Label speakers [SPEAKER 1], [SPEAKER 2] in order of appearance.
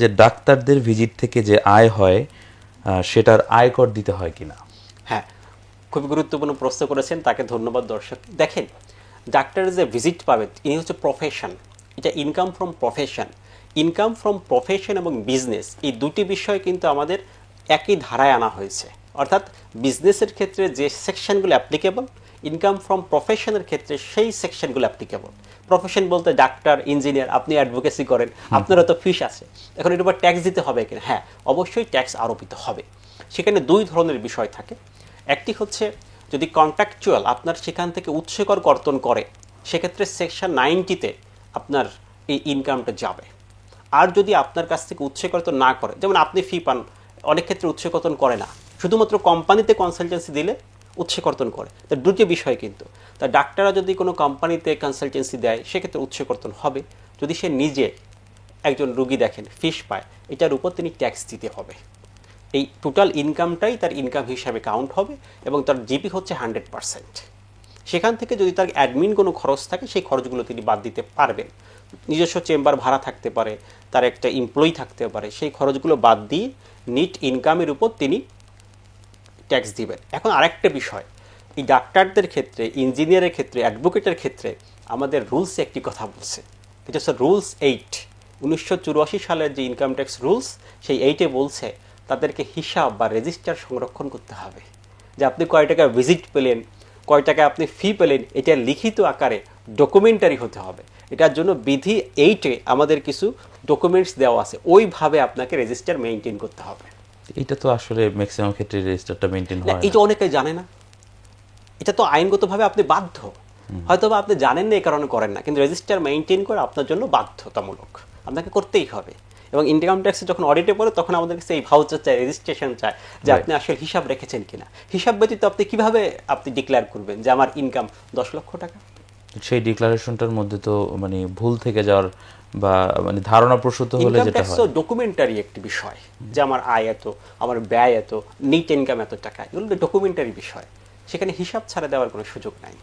[SPEAKER 1] যে ডাক্তারদের ভিজিট থেকে যে আয় হয় সেটার আয়কর দিতে হয় কিনা?
[SPEAKER 2] হ্যাঁ খুবই গুরুত্বপূর্ণ প্রশ্ন করেছেন, তাকে ধন্যবাদ দর্শক। দেখেন ডাক্তারের যে ভিজিট পাবে, ইনি হচ্ছে প্রফেশন এটা income from profession income from profession এবং বিজনেস এই দুটি বিষয় কিন্তু আমাদের একই ধারায় আনা হয়েছে। অর্থাৎ বিজনেসের ক্ষেত্রে যে সেকশনগুলো অ্যাপ্লিকেবল ইনকাম ফ্রম প্রফেশনের ক্ষেত্রে সেই সেকশনগুলো অ্যাপ্লিকেবল প্রফেশন বলতে ডাক্তার ইঞ্জিনিয়ার আপনি অ্যাডভোকেসি করেন আপনারও তো ফিস আছে। এখন এর উপর ট্যাক্স দিতে হবে কিনা? হ্যাঁ অবশ্যই ট্যাক্স আরোপিত হবে। সেখানে দুই ধরনের বিষয় থাকে। একটি হচ্ছে যদি কন্ট্রাকচুয়াল আপনার সেখান থেকে উৎসকর কর্তন করে সেক্ষেত্রে সেকশন নাইনটিতে আপনার এই ইনকামটা যাবে। আর যদি আপনার কাছ থেকে উৎসকর্তন না করে যেমন আপনি ফি পান অনেক ক্ষেত্রে উৎসকর্তন করে না। শুধুমাত্র কোম্পানিতে কনসালটেন্সি দিলে উৎসকর্তন করে। তা দুটি বিষয় কিন্তু তা ডাক্তাররা যদি কোনো কোম্পানিতে কনসালটেন্সি দেয়, সেক্ষেত্রে উৎসকর্তন হবে। যদি সে নিজে একজন রুগী দেখেন ফিস পায়, এটার উপর তিনি ট্যাক্স দিতে হবে। এই টোটাল ইনকামটাই তার ইনকাম হিসাবে কাউন্ট হবে এবং তার জিপি হচ্ছে হান্ড্রেড পারসেন্ট সেখান থেকে যদি তার অ্যাডমিন কোনো খরচ থাকে, সেই খরচগুলো তিনি বাদ দিতে পারবেন। নিজস্ব চেম্বার ভাড়া থাকতে পারে, তার একটা এমপ্লয়ি থাকতে পারে, সেই খরচগুলো বাদ দিয়ে নিট ইনকামের উপর তিনি ট্যাক্স দিবেন। এখন আরেকটা বিষয়, এই ডাক্তারদের ক্ষেত্রে, ইঞ্জিনিয়ারের ক্ষেত্রে, অ্যাডভোকেটের ক্ষেত্রে আমাদের রুলসে একটি কথা বলছে। এটা হচ্ছে রুলস এইট। উনিশশো চুরাশি সালের যে ইনকাম ট্যাক্স রুলস, সেই এইটে বলছে তাদেরকে হিসাব বা রেজিস্টার সংরক্ষণ করতে হবে। যে আপনি কয় টাকা ভিজিট পেলেন, কয় টাকা আপনি ফি পেলেন, এটা লিখিত আকারে ডকুমেন্টারি হতে হবে। এটার জন্য বিধি এইটে আমাদের কিছু ডকুমেন্টস দেওয়া আছে। ওইভাবে আপনাকে রেজিস্টার মেনটেন করতে হবে।
[SPEAKER 1] এটা তো আসলে ম্যাক্সিমাম ক্ষেত্রে রেজিস্টারটা মেনটেন হয়
[SPEAKER 2] এটা। অনেকে জানে না। এটা তো আইনগতভাবে আপনি বাধ্য। হয়তো বা আপনি জানেন না এই কারণে করেন না কিন্তু রেজিস্টার মেনটেন করা আপনার জন্য বাধ্যতামূলক। আপনাকে করতেই হবে। এবং ইনকাম ট্যাক্সে যখন অডিটে পড়ে তখন আমাদের কাছে এই ভাউচার চায় রেজিস্ট্রেশন চায় যে আপনি আসলে হিসাব রেখেছেন কিনা। হিসাব ব্যতীত আপনি কীভাবে আপনি ডিক্লেয়ার করবেন যে আমার ইনকাম দশ লক্ষ টাকা?
[SPEAKER 1] সেই ডিক্লারেশনটার মধ্যে তো মানে ভুল থেকে যাওয়ার বা মানে ধারণা প্রসূত হলে যেটা হয়।
[SPEAKER 2] ডকুমেন্টারি একটি বিষয় যে আমার আয় এত আমার ব্যয় এত নিট ইনকাম এত টাকা এগুলো ডকুমেন্টারি বিষয়। সেখানে হিসাব ছাড়া দেওয়ার কোনো সুযোগ নাই।